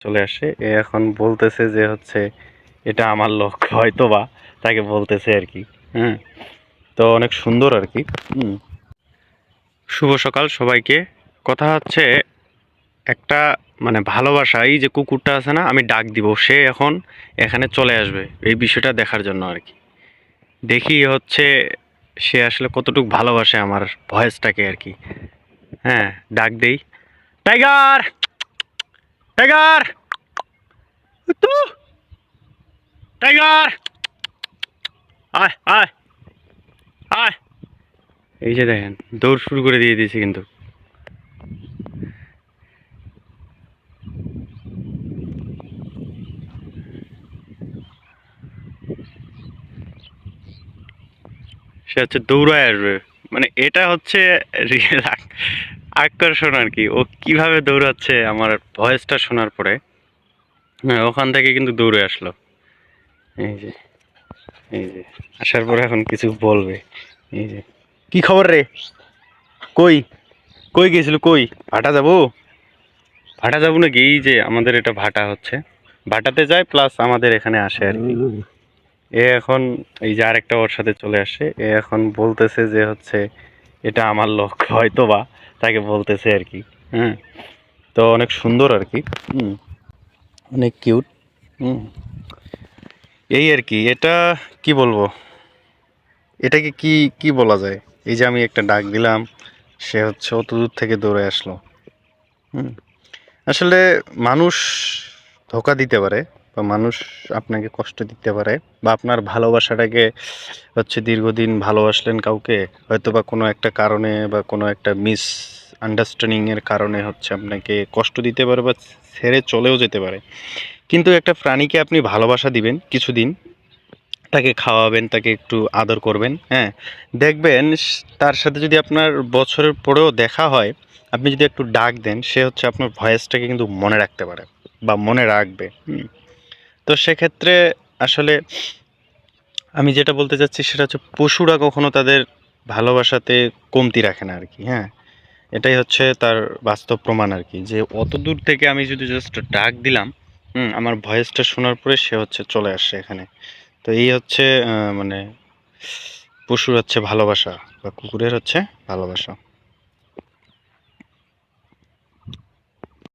চলে আসে। এ এখন বলতেছে যে হচ্ছে এটা আমার লক্ষ্য হয়তো বা তাকে বলতেছে আর কি। হুম। তো অনেক সুন্দর আর কি। শুভ সকাল সবাইকে। কথা হচ্ছে একটা মানে ভালোবাসা এই যে কুকুরটা আছে না, আমি ডাক দিব, সে এখন এখানে চলে আসবে এই বিষয়টা দেখার জন্য আর কি। দেখি হচ্ছে সে আসলে কতটুকু ভালোবাসে আমার ভয়েসটাকে আর কি। হ্যাঁ ডাক দেই। টাইগার! টাইগার তু টাইগার আয় আয় এই যে দেখেন, দৌড় শুরু করে দিয়ে দিয়েছে কিন্তু। সে হচ্ছে দৌড়ায় আসবে। মানে এটা হচ্ছে রিয়েল আকর্ষণ আর কি? ও কীভাবে দৌড়াচ্ছে আমার ভয়েসটা শোনার পরে? হ্যাঁ ওখান থেকে কিন্তু দৌড়ে আসলো। এই যে এই যে আসার পরে এখন কিছু বলবে। এই যে। কি খবর রে? কই? কই গেছিল? কই? ভাটা যাব? ভাটা যাব নাকি? এই যে আমাদের এটা ভাটা হচ্ছে। ভাটাতে যায় প্লাস আমাদের এখানে আসে আর কি। এ এখন এই যে আরেকটা ওর সাথে চলে আসে। এ এখন বলতেছে যে হচ্ছে এটা আমার লক্ষ্য হয়তো বা তাকে বলতেছে আর কি। হুম। তো অনেক সুন্দর আর কি। অনেক কিউট। হুম। এই আর কি, এটা কি বলব? এটাকে কি কি বলা যায়? এই যে আমি একটা ডাক দিলাম, সে হচ্ছে অত দূর থেকে দৌড়ে আসলো। হুম। আসলে মানুষ ধোকা দিতে পারে বা মানুষ আপনাকে কষ্ট দিতে পারে বা আপনার ভালোবাসাটাকে হচ্ছে দীর্ঘদিন ভালোবাসলেন কাউকে হয়তো বা কোনো একটা কারণে বা কোনো একটা মিস আন্ডারস্ট্যান্ডিংয়ের কারণে হচ্ছে আপনাকে কষ্ট দিতে পারে বা ছেড়ে চলেও যেতে পারে কিন্তু একটা প্রাণীকে আপনি ভালোবাসা দিবেন কিছুদিন, তাকে খাওয়াবেন, তাকে একটু আদর করবেন হ্যাঁ দেখবেন তার সাথে যদি আপনার বছরের পরেও দেখা হয়, আপনি যদি একটু ডাক দেন, সে হচ্ছে আপনার ভয়েসটাকে কিন্তু মনে রাখতে পারে বা মনে রাখবে। তো সেক্ষেত্রে আসলে আমি যেটা বলতে চাচ্ছি সেটা হচ্ছে পশুরা কখনো তাদের ভালোবাসাতে কমতি রাখে না আর কি হ্যাঁ? এটাই হচ্ছে তার বাস্তব প্রমাণ আর কি যে অত দূর থেকে আমি যদি জাস্ট ডাক দিলাম, হুম, আমার ভয়েসটা শোনার পরে সে হচ্ছে চলে আসছে এখানে। তো এই হচ্ছে মানে পশুর হচ্ছে ভালোবাসা বা কুকুরের হচ্ছে ভালোবাসা।